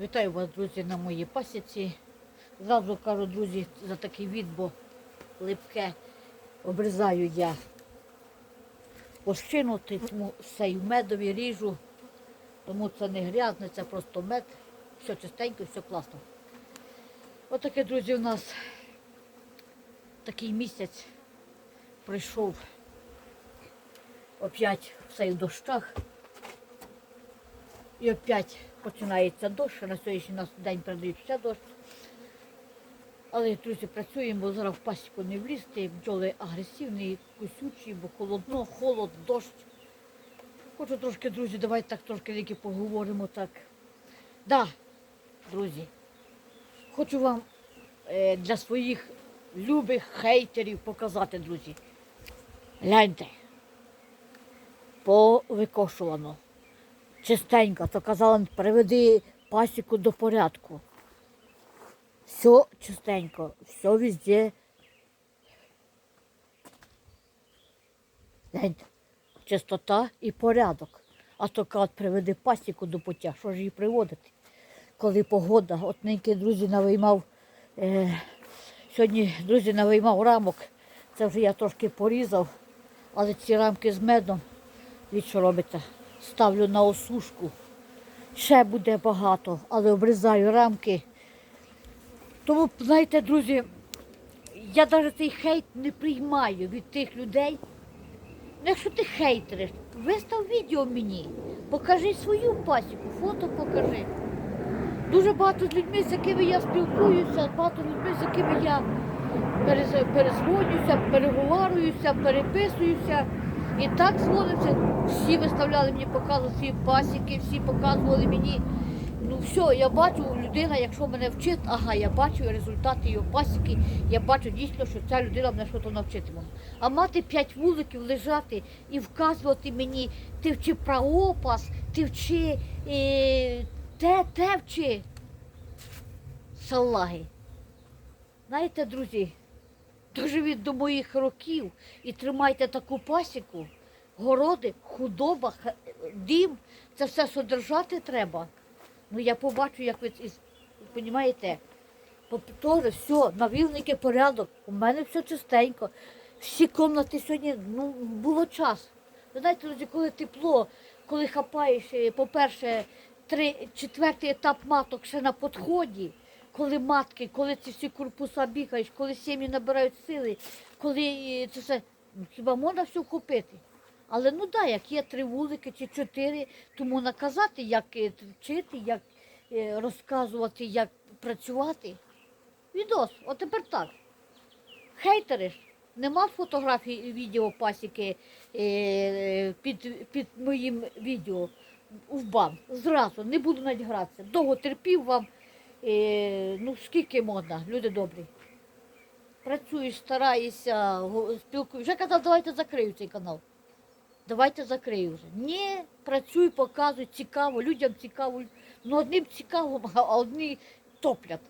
Вітаю вас, друзі, на моїй пасіці. Зразу кажу, друзі, за такий від, бо липке обрізаю я ощинути, тому все і в медові ріжу, тому це не грязне, це просто мед. Все чистенько, все класно. Отаке, друзі, у нас такий місяць прийшов опять все в дощах. І опять починається дощ, на сьогоднішній нас день передають ще дощ. Але, друзі, працюємо, бо зараз в пасіку не влізти, бджоли агресивні, кусючі, бо холодно, холод, дощ. Хочу трошки, друзі, давайте так трошки тільки поговоримо так. Да, друзі, хочу вам е, для своїх любих хейтерів показати, друзі. Гляньте, повикошувано чистенько, то казала, приведи пасіку до порядку. Все чистенько, все везде. Чистота і порядок. А то кажуть, приведи пасіку до пуття, що ж її приводити? Коли погода, от неньки друзі навиймав, е, сьогодні друзі навиймав рамок, це вже я трошки порізав, але ці рамки з медом, від що робиться, ставлю на осушку. Ще буде багато, але обрізаю рамки. Тому, знаєте, друзі, я навіть цей хейт не приймаю від тих людей. Ну, якщо ти хейтериш, вистав відео мені, покажи свою пасіку, фото покажи. Дуже багато з людьми, з якими я спілкуюся, багато людьми, з якими я перез- перезвонюся, переговарююся, переписуюся. І так дзвонимося. Всі виставляли мені, показували свої пасіки, всі показували мені. Ну все, я бачу, людина, якщо мене вчить, ага, я бачу результати його пасіки, я бачу дійсно, що ця людина мене щось навчитиме. А мати п'ять вуликів лежати і вказувати мені, ти вчи про опас, ти вчи е, те, те вчи. Салаги. Знаєте, друзі, доживіть до моїх років і тримайте таку пасіку, городи, худоба, дім, це все содержати треба. Ну я побачу, як ви розумієте, повторю, все, на вівники порядок, у мене все чистенько. Всі кімнати сьогодні, ну, було час. Ви знаєте, друзі, коли тепло, коли хапаєш, е, по-перше, три, четвертий етап маток ще на підході, коли матки, коли ці всі корпуса бігаєш, коли сім'ї набирають сили, коли е, це все, ну, хіба можна все купити? Але ну да, як є три вулики чи чотири, тому наказати, як е, вчити, як е, розказувати, як працювати. Відос, от тепер так. Хейтери ж, нема фотографій і відео пасіки під, під моїм відео в бан. Зразу, не буду навіть гратися. Довго терпів вам. Е, ну скільки можна, люди добрі. Працюєш, стараєшся, спілкуєш. Вже казав, давайте закрию цей канал. Давайте закрию вже. Ні, працюй, показуй, цікаво, людям цікаво. Ну одним цікаво, а одні топлять.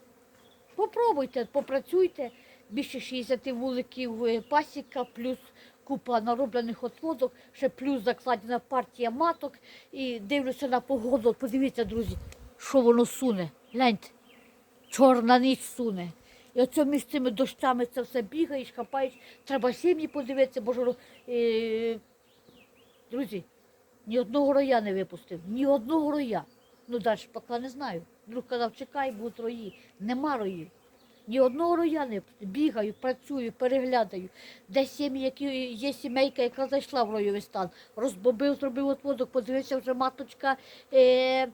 Попробуйте, попрацюйте. Більше 60 вуликів е, пасіка, плюс купа нароблених отводок, ще плюс закладена партія маток. І дивлюся на погоду. Подивіться, друзі, що воно суне. Гляньте, чорна ніч суне. І оце між цими дощами це все бігаєш, хапаєш. Треба сім'ї подивитися, бо ж е, друзі, ні одного роя не випустив, ні одного роя. Ну далі поки не знаю. Друг казав, чекай, будуть рої. Нема роїв. Ні одного роя не. Бігаю, працюю, переглядаю. Де сім'ї, які є сімейка, яка зайшла в ройовий стан. Розбобив, зробив отводок, подивився вже маточка. Е-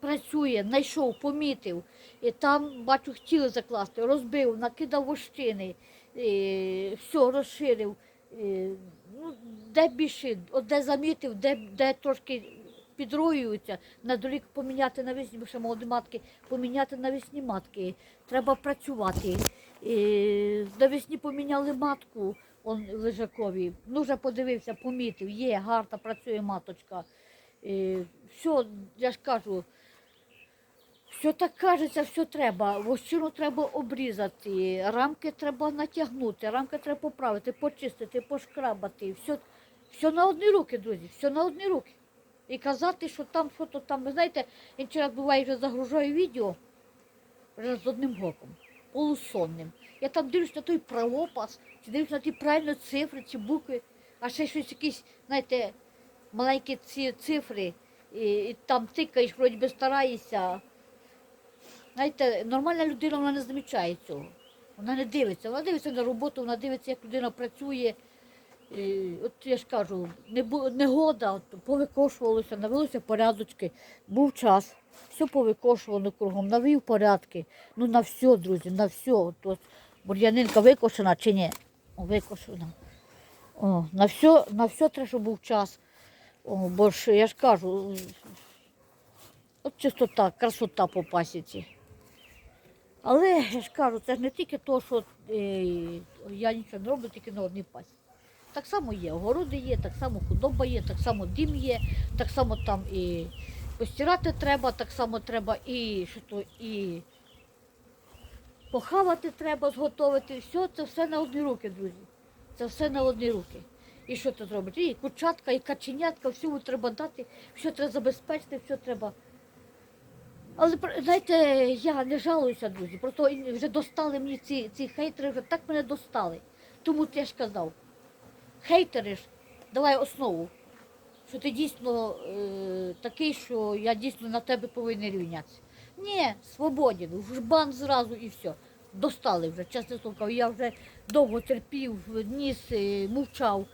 працює, знайшов, помітив. І там, бачу, хотіли закласти, розбив, накидав вощини, все, розширив. Ну, де більше, от де замітив, де, де трошки підроюються, недолік поміняти навесні, бо ще молоді матки, поміняти навесні матки. Треба працювати. Е, навесні поміняли матку он, лежакові. Ну, вже подивився, помітив, є, гарна працює маточка. Е, все, я ж кажу, все так кажеться, все треба. Вощину треба обрізати, рамки треба натягнути, рамки треба поправити, почистити, пошкрабати. Все, все на одні руки, друзі, все на одні руки. і казати, що там що-то там. Ви знаєте, я буває вже загружаю відео вже з одним гоком, полусонним. Я там дивлюсь на той правопас, чи дивлюсь на ті правильно цифри чи букви, а ще щось якісь, знаєте, маленькі ці цифри, і, і там тикаєш, вроді би стараєшся. Знаєте, нормальна людина вона не замічає цього. Вона не дивиться. Вона дивиться на роботу, вона дивиться, як людина працює. І, от я ж кажу, не бу- негода, от, повикошувалося, навелося порядочки. Був час, все повикошувано кругом, навів порядки. Ну на все, друзі, на все. От, от, бур'янинка викошена чи ні? Викошена. О, на все, на все треба, щоб був час. О, бо ж я ж кажу, от чистота, красота по пасіці. Але ж кажу, це ж не тільки то, що е, я нічого не роблю, тільки на одній пасіці. Так само є, огороди є, так само худоба є, так само дім є, так само там і постирати треба, так само треба і що то, і похавати треба, зготовити. Все, це все на одні руки, друзі. Це все на одні руки. І що ти зробиш? І курчатка, і каченятка, всього треба дати, все треба забезпечити, все треба. Але знаєте, я не жалуюся, друзі. Просто вже достали мені ці, ці хейтери, вже так мене достали. Тому я ж казав, хейтери ж, давай основу, що ти дійсно е, такий, що я дійсно на тебе повинен рівнятися. Ні, свободен, в бан зразу і все. Достали вже, чесне слово, я вже довго терпів, ніс, е, мовчав.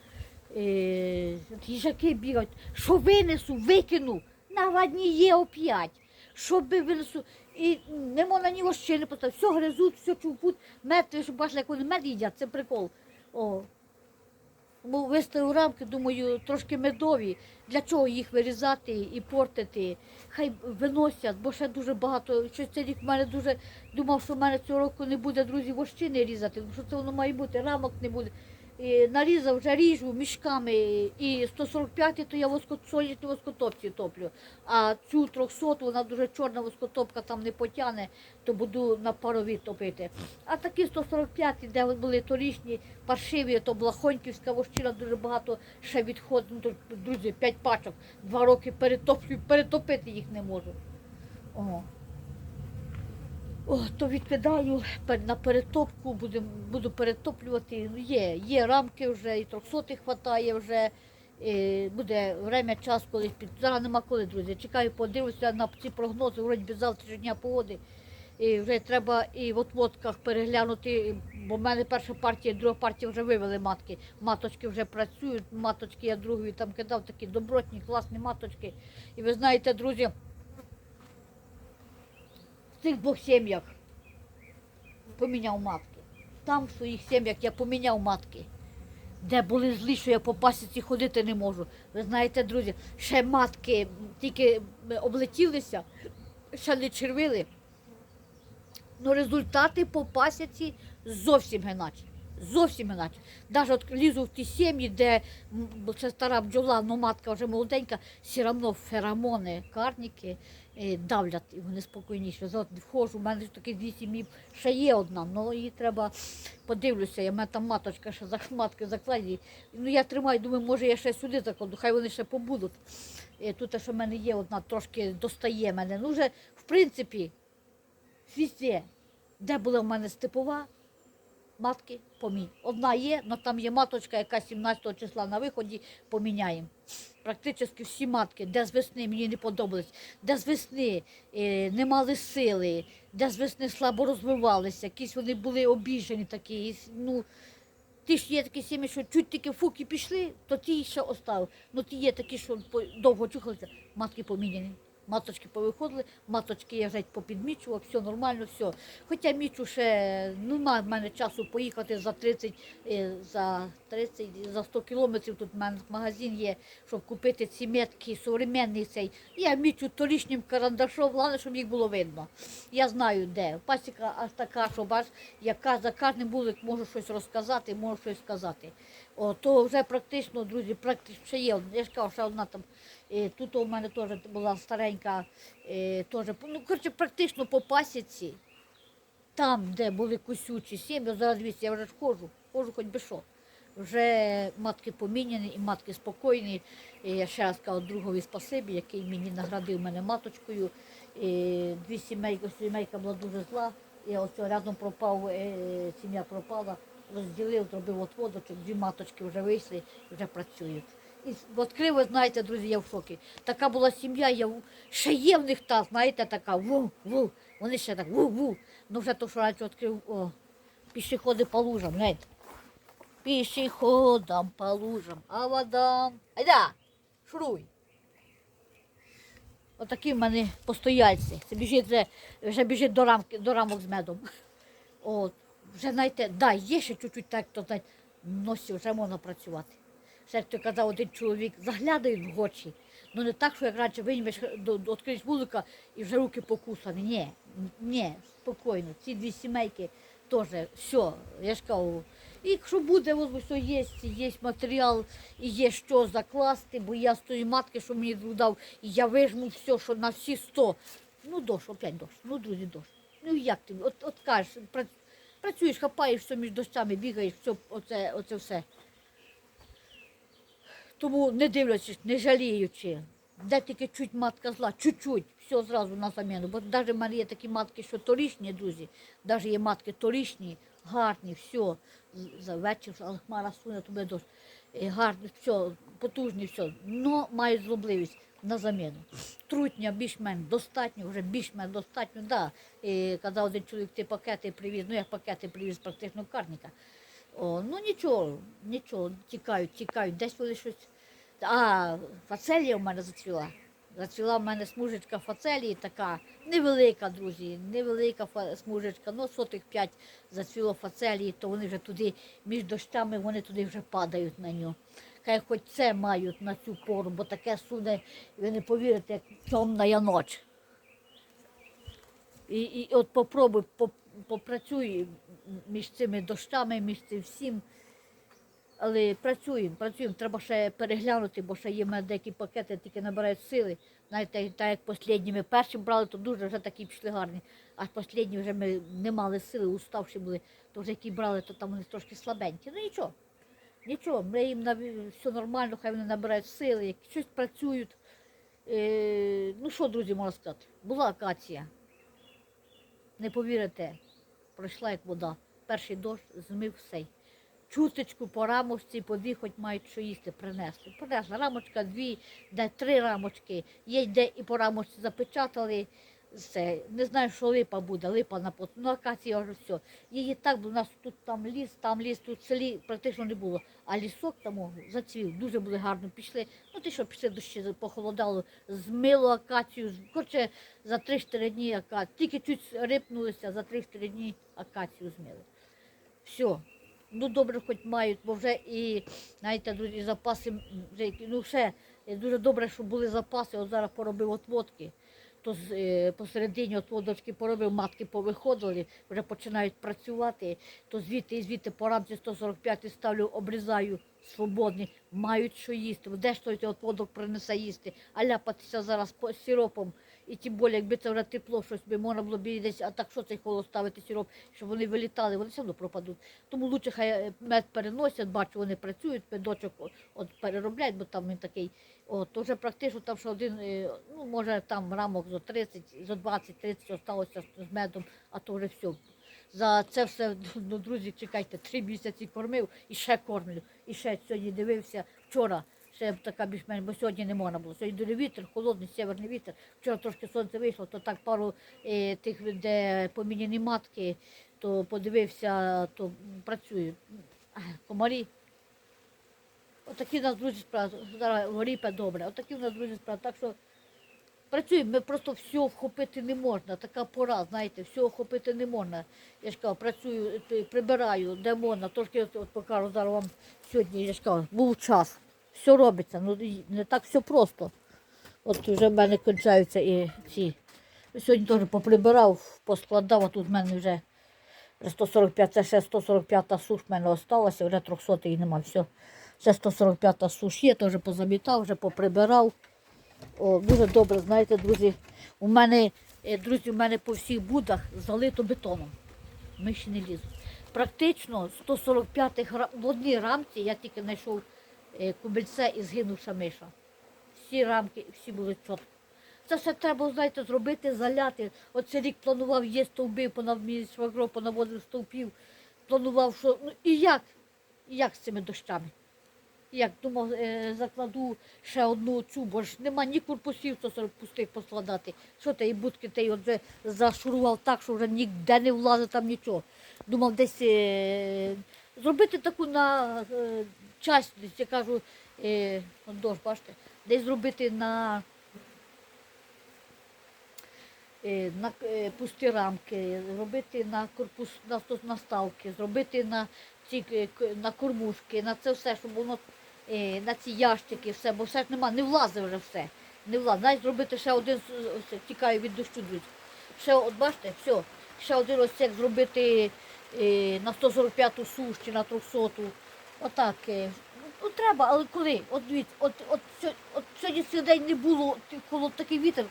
Е, їжаки бігають, що винесу, викину, на дні є оп'ять. Що би винесу, і не можна ні вощини поставити, все гризуть, все чувпуть, мед, ви ж бачили, як вони мед їдять, це прикол. О. Бо виставив рамки, думаю, трошки медові. Для чого їх вирізати і портити? Хай виносять, бо ще дуже багато. Щось цей рік в мене дуже думав, що в мене цього року не буде друзі вощини різати, тому що це воно має бути, рамок не буде. Нарізав, вже ріжу мішками. І 145 то я воскот, сонячні воскотопці топлю. А цю 300 вона дуже чорна воскотопка там не потягне, то буду на парові топити. А такі 145, де були торішні, паршиві, то блахоньківська вощина дуже багато ще відходить. Ну, друзі, 5 пачок, два роки перетоплю, перетопити їх не можу. О. О, то відкидаю на перетопку, буду, буду перетоплювати. Ну, Є, є рамки вже, і трьохсотих хватає вже. І буде время, час колись під. Зараз нема коли, друзі. Чекаю, подивлюся на ці прогнози, вроді без завтрашнього дня погоди. І вже треба і в отводках переглянути, бо в мене перша партія, друга партія вже вивели матки. Маточки вже працюють, маточки я другої там кидав такі добротні, класні маточки. І ви знаєте, друзі, в цих двох сім'ях поміняв матки. Там в своїх сім'ях я поміняв матки. Де були злі, що я по пасіці ходити не можу. Ви знаєте, друзі, ще матки тільки облетілися, ще не червили. Ну, результати по пасіці зовсім іначе. Зовсім іначе. Навіть от лізу в ті сім'ї, де це стара бджола, ну матка вже молоденька, все одно феромони, карніки е, давлять, і вони спокійніші. От входжу, в мене ж такі дві сім'ї, ще є одна, але її треба подивлюся, я мене там маточка ще за матки закладені. Ну я тримаю, думаю, може я ще сюди закладу, хай вони ще побудуть. Е, Тут ще в мене є одна, трошки достає мене. Ну вже, в принципі, Везде, де була в мене степова, матки помінь. Одна є, але там є маточка, яка 17 числа на виході, поміняємо. Практично всі матки, де з весни мені не подобались, де з весни е, не мали сили, де з весни слабо розвивалися, якісь вони були обіжені такі. і Ну, ті ж є такі сім'ї, що чуть тільки фуки пішли, то ті ще оставив. Ну ті є такі, що довго чухалися, матки поміняні. Маточки повиходили, маточки я вже попідмічував, все нормально, все. Хоча мічу ще немає в мене часу поїхати за 30, е, за 30, за 100 кілометрів. Тут в мене магазин є, щоб купити ці метки, современний цей. Я мічу торішнім карандашом, головне, щоб їх було видно. Я знаю де. Пасіка аж така, що бач, яка за кожним вулик можу щось розказати, можу щось сказати. О, то вже практично, друзі, практично ще є. Я ж кажу, ще одна там. е, Тут у мене теж була старенька, е, теж, ну, коротше, практично по пасіці, там, де були кусючі сім'ї, зараз дивіться, я вже ж ходжу, ходжу хоч би що. Вже матки поміняні і матки спокійні. І я ще раз кажу другові спасибі, який мені наградив мене маточкою. І дві сімейки, сімейка була дуже зла. І ось рядом пропав, е, сім'я пропала, розділив, зробив отводочок, дві маточки вже вийшли вже працюють. І відкрив, ви знаєте, друзі, я в шокі. Така була сім'я, я ще є в них та, знаєте, така ву, ву. Вони ще так ву, ву. Ну вже то, що раніше відкрив, о, пішоходи по лужам, знаєте. Пішоходам по лужам, а водам. Айда, шуруй. Отакі в мене постояльці. Це біжить, вже біжить до, рамки, до рамок з медом. От, вже знаєте, да, є ще чуть-чуть так, то знаєте, носі вже можна працювати. Ще як то казав один чоловік, заглядають в очі. Ну не так, що як раніше виймеш, відкриєш вулика і вже руки покусані. Ні, ні, спокійно. Ці дві сімейки теж все, я ж кажу. І якщо буде, ось все є, є матеріал і є що закласти, бо я з тої матки, що мені дав, і я вижму все, що на всі 100. Ну дощ, опять дощ, ну друзі, дощ. Ну як ти? От, от кажеш, працюєш, хапаєш все між дощами, бігаєш, все, оце, оце все. Тому не дивлячись, не жаліючи, де тільки чуть матка зла, чуть-чуть, все зразу на заміну. Бо навіть в мене є такі матки, що торічні, друзі, навіть є матки торічні, гарні, все, за вечір, але хмара суне, то буде дощ. Гарні, все, потужні, все. Но мають злобливість на заміну. Трутня більш-менш достатньо, вже більш-менш достатньо. Да. І казав один чоловік, ти пакети привіз, ну я пакети привіз практично карника. О, ну нічого, нічого, тікають, тікають, десь вони щось. А, фацелія в мене зацвіла. Зацвіла в мене смужечка фацелії така невелика, друзі, невелика смужечка, ну сотих п'ять зацвіло фацелії, то вони вже туди між дощами вони туди вже падають на нього. Хай хоч це мають на цю пору, бо таке суне, ви не повірите, як темна ніч. І, і от попробуй, поп- попрацюй між цими дощами, між цим всім. Але працюємо, працюємо. Треба ще переглянути, бо ще є в мене деякі пакети, тільки набирають сили. Знаєте, так як останні ми перші брали, то дуже вже такі пішли гарні. А останні вже ми не мали сили, уставші були, то вже які брали, то там вони трошки слабенькі. Ну нічого. Нічого, ми їм нав- все нормально, хай вони набирають сили, щось працюють. Е, ну що, друзі, можна сказати? Була акація. Не повірите, пройшла як вода. Перший дощ змив все. Чуточку по рамочці, по дві хоч мають що їсти, принесли. Принесла рамочка, дві, де три рамочки. Є де і по рамочці запечатали. Все. Не знаю, що липа буде, липа на пот. Ну, акація вже все. Її так, бо у нас тут там ліс, там ліс, тут селі практично не було. А лісок там зацвів, дуже були гарно пішли. Ну ти що, пішли дощі, похолодало, змило акацію. Коротше, за 3-4 дні акацію. Тільки чуть рипнулися, за 3-4 дні акацію змили. Все. Ну добре, хоч мають, бо вже і, знаєте, друзі, запаси, вже, ну ще е, дуже добре, що були запаси, от зараз поробив отводки, то з, е, посередині отводочки поробив, матки повиходили, вже починають працювати, то звідти і звідти по рамці 145 ставлю, обрізаю свободні, мають що їсти, де ж той отводок принесе їсти, а ляпатися зараз по сиропом. І тим більше, якби це вже тепло, щось би можна було б десь, а так що цей холод ставити сироп, щоб вони вилітали, вони все одно пропадуть. Тому лучше хай е, мед переносять, бачу, вони працюють, медочок от переробляють, бо там він такий. От, то вже практично там ще один, е, ну може там рамок зо 30, зо 20-30 осталося з медом, а то вже все. За це все, ну, друзі, чекайте, три місяці кормив і ще кормлю. І ще сьогодні дивився вчора. Ще така більш-менш, бо сьогодні не можна було. Сьогодні дуже вітер, холодний северний вітер. Вчора трошки сонце вийшло, то так пару е, тих, де поміняні матки, то подивився, то. Ах, Комарі. Отакі в нас друзі справи. Зараз горіпе добре. Отакі в нас друзі справи. Так що працюємо, ми просто все вхопити не можна. Така пора, знаєте, все вхопити не можна. Я ж кажу, працюю, прибираю, де можна. Трошки от покажу зараз вам сьогодні, я ж кажу, був час. Все робиться, ну не так все просто. От вже в мене кінчаються і ці. Сьогодні теж поприбирав, поскладав, а тут в мене вже вже 145, це ще 145 суш в мене осталося, вже 300 і нема. Все. Ще 145 суш є, теж позамітав, вже поприбирав. О, дуже добре, знаєте, друзі. У мене, е, друзі, у мене по всіх будах залито бетоном. Миші не лізуть. практично 145 грам, в одній рамці я тільки знайшов кубельце і згинувша миша. Всі рамки, всі були чітко. Це все треба, знаєте, зробити, заляти. Оце рік планував, є стовби, понав мій швагро, понаводив стовпів, планував, що. Ну і як? І як з цими дощами? Як думав, е, закладу ще одну цю, бо ж нема ні корпусів, то пустих поскладати. Що ти, і будки ти вже зашурував так, що вже ніде не влазить там нічого. Думав десь е, зробити таку на я кажу, е, дощ, бачите, десь зробити на е, на е, пусті рамки, зробити на корпус на сто- наставки, зробити на ці е, на кормушки, на це все, щоб воно е, на ці ящики, все, бо все ж нема, не влазить вже все. Не влазить. Навіть зробити ще один ось, тікаю від дощу, друзі. Ще от бачите, все, ще один ось як зробити е, на 145-ту суш чи на 300-ту. Отак. е. Ну, треба, але коли? От дивіться, от, от, сьо- от сьогодні цілий день не було, холод, такий вітер,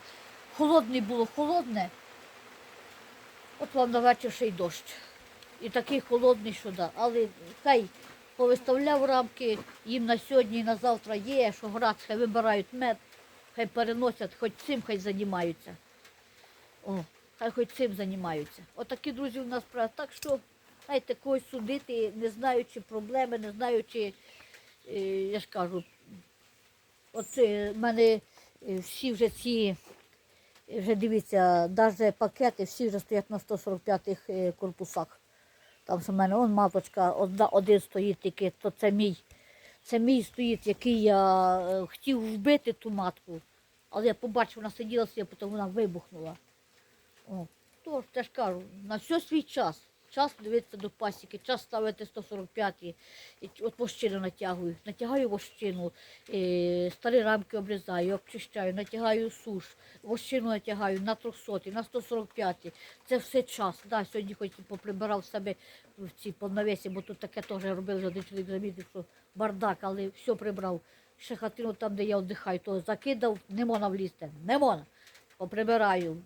холодний було, холодне. От вам на вечір ще й дощ. І такий холодний, що да. Але хай повиставляв рамки, їм на сьогодні і на завтра є, що грати, хай вибирають мед, хай переносять, хоч цим хай займаються. О, хай хоч цим займаються. Отакі друзі у нас справи. Так що, знаєте, когось судити, не знаючи проблеми, не знаючи, е, я ж кажу, от в мене е, всі вже ці, вже дивіться, навіть пакети всі вже стоять на 145-х е, корпусах. Там в мене он маточка, одна, один стоїть тільки, то це мій. Це мій стоїть, який я хотів вбити ту матку. Але я побачив, вона сиділа потім вона вибухнула. О, тож, я ж кажу, на все свій час. Час дивитися до пасіки, час ставити 145 і от вощину натягую. Натягаю вощину, е, старі рамки обрізаю, обчищаю, натягаю суш, вощину натягаю на 300, на 145. Це все час. Да, сьогодні хоч і поприбирав себе в ці повновесі, бо тут таке теж робив, один чоловік замітив, що бардак, але все прибрав. Ще хатину там, де я віддихаю, то закидав, не можна влізти, не можна. Поприбираю,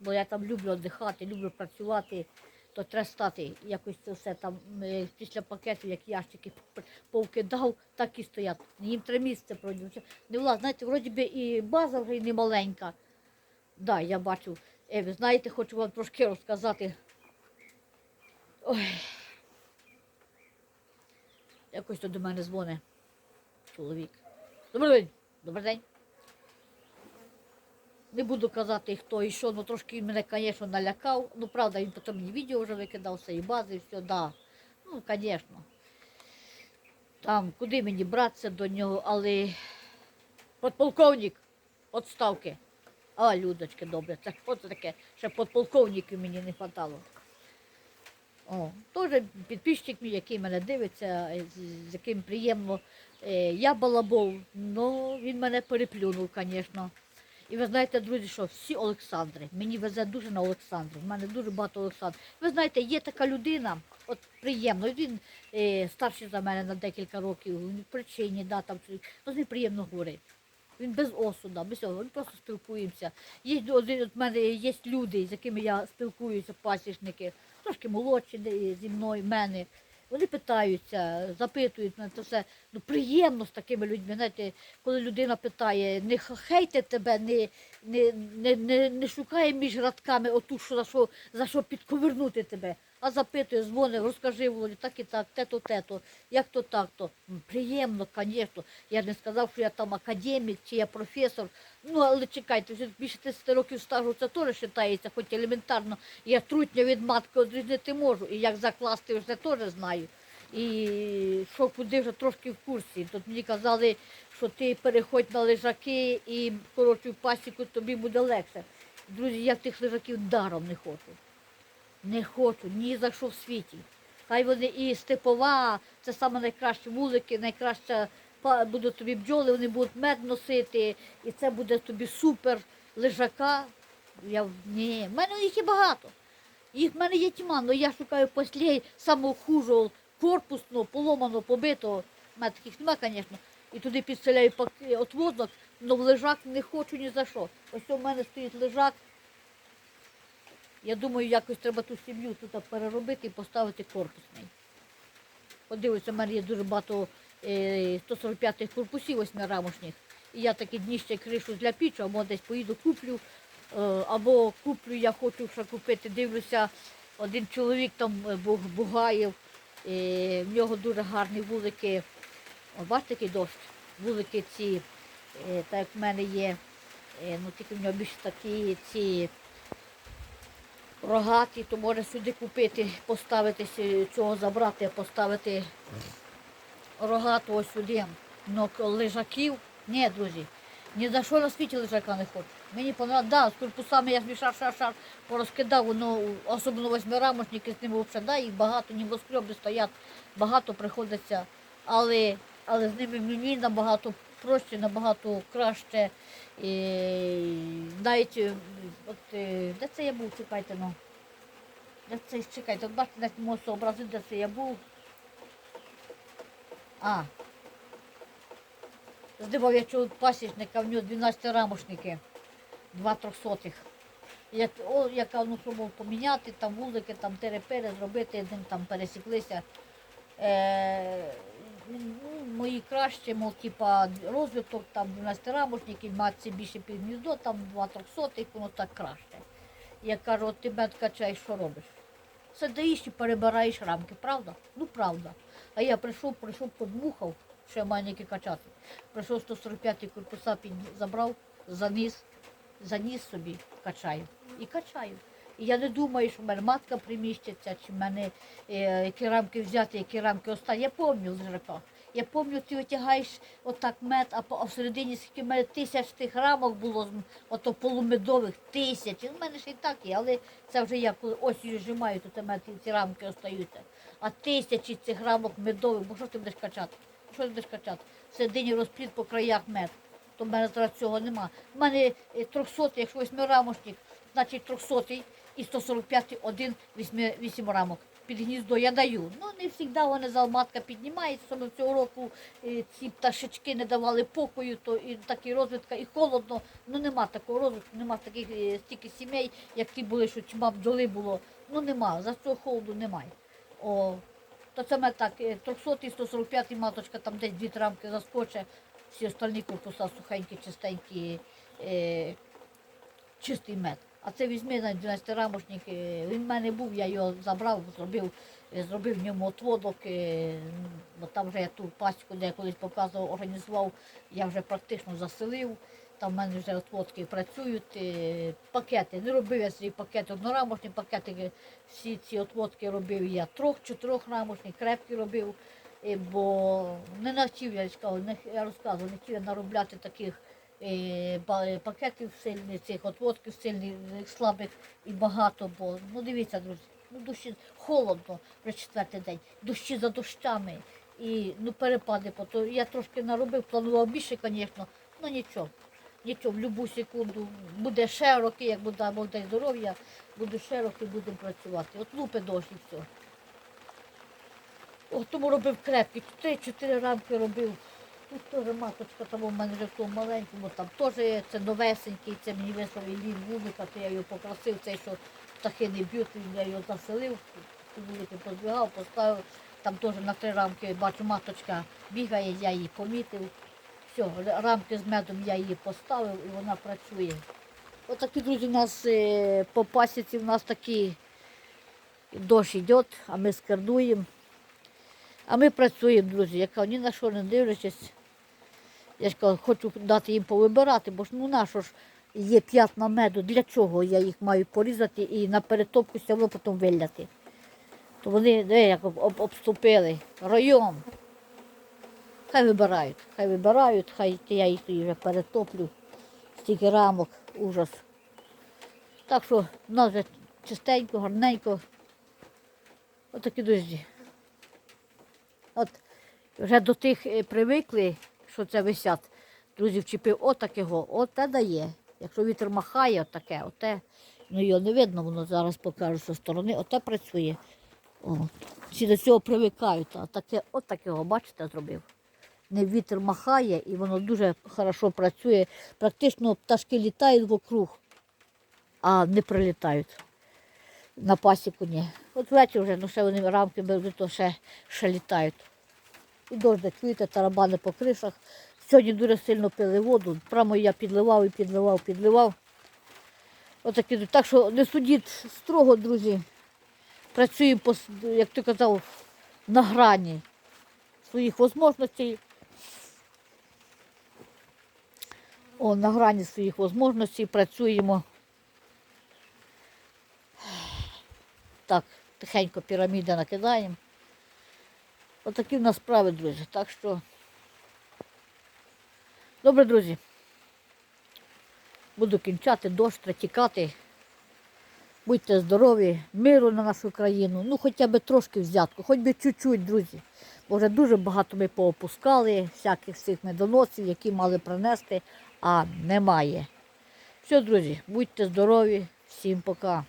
бо я там люблю віддихати, люблю працювати, то треба стати якось це все там е, після пакетів, як ящики пов- повкидав, так і стоять. Їм три місяці пройдуть. Не влазь, знаєте, вроді би і база вже й не маленька. Да, я бачу. Е, ви знаєте, хочу вам трошки розказати. Ой. Якось то до мене дзвонить чоловік. Добрий день. Добрий день. Не буду казати, хто і що, ну трошки він мене, звісно, налякав. Ну, правда, він потім мені відео вже викидав, все, і бази, і все, да. Ну, звісно. Там, куди мені братися до нього, але подполковник відставки. А, Людочки, добре, це що це таке? Ще подполковників мені не хватало. О, теж підписчик мій, який мене дивиться, з, яким приємно. Е, я балабол, ну він мене переплюнув, звісно. І ви знаєте, друзі, що всі Олександри. Мені везе дуже на Олександрів. У мене дуже багато Олександрів. Ви знаєте, є така людина, от приємно. Він е, старший за мене на декілька років, він в причині, да, там, ну, з ним приємно говорити. Він без осуда, без цього, ми просто спілкуємося. Є один от мене є люди, з якими я спілкуюся, пасічники, трошки молодші зі мною, мене. Вони питаються, запитують на це все. Ну приємно з такими людьми. Знаєте, коли людина питає, не хейте тебе, не, не, не, не, не шукає між радками оту, що за що за що підковернути тебе, а запитує, дзвонить, розкажи Володю, так і так, те-то, те-то, як то так то. Приємно, звісно. Я не сказав, що я там академік чи я професор. Ну, але чекайте, вже більше 10 років стажу це теж вважається, хоч елементарно. Я трутня від матки відрізнити можу. І як закласти вже теж знаю. І що куди вже трошки в курсі. Тут мені казали, що ти переходь на лежаки і коротшу пасіку, тобі буде легше. Друзі, я тих лежаків даром не хочу. Не хочу, ні за що в світі. Хай вони і степова, це саме найкращі вулики, найкраща будуть тобі бджоли, вони будуть мед носити, і це буде тобі супер лежака. Я ні, в мене їх є багато. Їх в мене є тьма, але я шукаю послій самого хужого, корпусного, поломаного, побитого. У мене таких нема, звісно. І туди підселяю пак- отводок, але в лежак не хочу ні за що. Ось у мене стоїть лежак. Я думаю, якось треба ту сім'ю тут переробити і поставити корпусний. Подивися, в мене є дуже багато е, 145-х корпусів восьмирамочних. І я такі дніще кришу для пічу, або десь поїду куплю, е, або куплю, я хочу ще купити. Дивлюся, один чоловік там е, Бугаєв, е, в нього дуже гарні вулики. Бачите, який дощ? Вулики ці, е, так як в мене є, е, ну тільки в нього більш такі ці рогаті, то може сюди купити, поставити цього забрати, поставити рогату ось сюди. К- лежаків. Ні, друзі, ні за що на світі лежака не хочу. Мені понравилось, да, з корпусами я шар, шар, шар порозкидав, воно, особливо восьмирамочники, з ними взагалі, да, їх багато, небоскреби стоять, багато приходиться, але, але з ними мені набагато проще, набагато краще. І, навіть, от, е, де це я був, чекайте, ну. Де це, чекайте, бачите, навіть можу зобразити, де це я був. А. Здивав я чого пасічника, в нього 12 рамошники, два трьохсотих. Як, о, яка ну, пробував поміняти, там вулики, там терепери зробити, один там пересіклися. Е, ну, мої краще, мов, типа, розвиток, там 12 рамошників, матці більше під гніздо, там два трьохсотих, воно так краще. Я кажу, ти мед качаєш, що робиш? Сидиш і перебираєш рамки, правда? Ну правда. А я прийшов, прийшов, подмухав, маю які качати. Прийшов 145-й корпуса, під, забрав, заніс, заніс собі, качаю. І качаю. І я не думаю, що в мене матка приміщиться, чи в мене е, які рамки взяти, які рамки останні. Я пам'ятаю лежака. Я пам'ятаю, ти витягаєш отак мед, а, по- а всередині скільки мене тисяч тих рамок було, з- ото полумедових, тисяч. У мене ще й так є, але це вже я коли осінню зжимаю, то те ці, рамки остаються. А тисячі цих рамок медових, бо що ти будеш качати? Що ти будеш качати? Всередині розпліт по краях мед. То в мене зараз цього нема. У мене 300, якщо восьмирамочник, значить 300 і 145 один вісьми- вісім рамок. Під гніздо я даю. Ну не завжди вони залматка піднімається. Саме цього року е, ці пташечки не давали покою, то і такий розвитка, і холодно. Ну нема такого розвитку, нема таких е, стільки сімей, як ті були, що чима бджоли було. Ну нема, за цього холоду немає. О, то це мене так, е, 300 і 145 маточка, там десь дві рамки заскоче, всі остальні корпуса сухенькі, чистенькі, е, чистий мед. А це візьми на 12 рамошник, е, він в мене був, я його забрав, зробив, е, зробив в ньому отводок, е, бо там вже я ту пасіку, де я колись показував, організував, я вже практично заселив. Там в мене вже отводки працюють, пакети. Не робив я свій пакет однорамошні пакети, всі ці отводки робив я трьох-чотирьох рамошні, крепкі робив, бо не навчив, я розказував, не хотів я наробляти таких пакетів сильних, цих отводків сильних, е, слабих і багато, бо ну дивіться, друзі, ну дощі холодно вже четвертий день, дощі за дощами. І ну перепади, по то я трошки наробив, планував більше, звісно, ну нічого. Нічого, в будь-яку секунду буде ще роки, як буде дай здоров'я, буду ще роки, будемо працювати. От лупи дощ все. От тому робив крепкі, три-чотири рамки робив. Тут теж маточка, там у мене вже в тому маленькому, там теж це новесенький, це мені вислав Іллін вулика, то я його покрасив, цей, що птахи не б'ють, я його заселив, вулики позбігав, поставив, там теж на три рамки, бачу, маточка бігає, я її помітив. Все, рамки з медом я її поставив і вона працює. Отакі, друзі, у нас е, по пасіці у нас такий дощ йде, а ми скердуємо. А ми працюємо, друзі, яка ні на що не дивлячись. Я ж кажу, хочу дати їм повибирати, бо ж ну на що ж є п'ятна меду, для чого я їх маю порізати і на перетопку все потім виляти. То вони де, як об- об- обступили район. Хай вибирають, хай вибирають, хай я їх вже перетоплю. Стільки рамок, ужас. Так що в нас вже чистенько, гарненько. Отакі дожді. От вже до тих е, привикли, що це висять. Друзі, вчепив отакого, от дає. Якщо вітер махає, отаке, оте, ну його не видно, воно зараз покажу зі сторони, оте працює. О, всі до цього привикають, а таке, от такого, бачите, зробив. Не вітер махає і воно дуже хорошо працює. Практично пташки літають вокруг, а не прилітають. на пасіку ні. От ввечері вже, ну ще вони рамки беруть, то ще, ще літають. І дождь, чуєте, тарабани по кришах. Сьогодні дуже сильно пили воду. Прямо я підливав і підливав, підливав. Отакі. Так що не судіть строго, друзі. Працюємо, як ти казав, на грані своїх можливостей. О, на грані своїх можливостей працюємо. Так, тихенько піраміди накидаємо. Отакі в нас справи, друзі. Так що. Добре, друзі. Буду кінчати, дощ тікати. Будьте здорові, миру на нашу країну. Ну, хоча б трошки взятку, хоч би чуть-чуть, друзі. Бо вже дуже багато ми поопускали всяких цих медоносів, які мали принести, а немає. Все, друзі, будьте здорові, всім пока.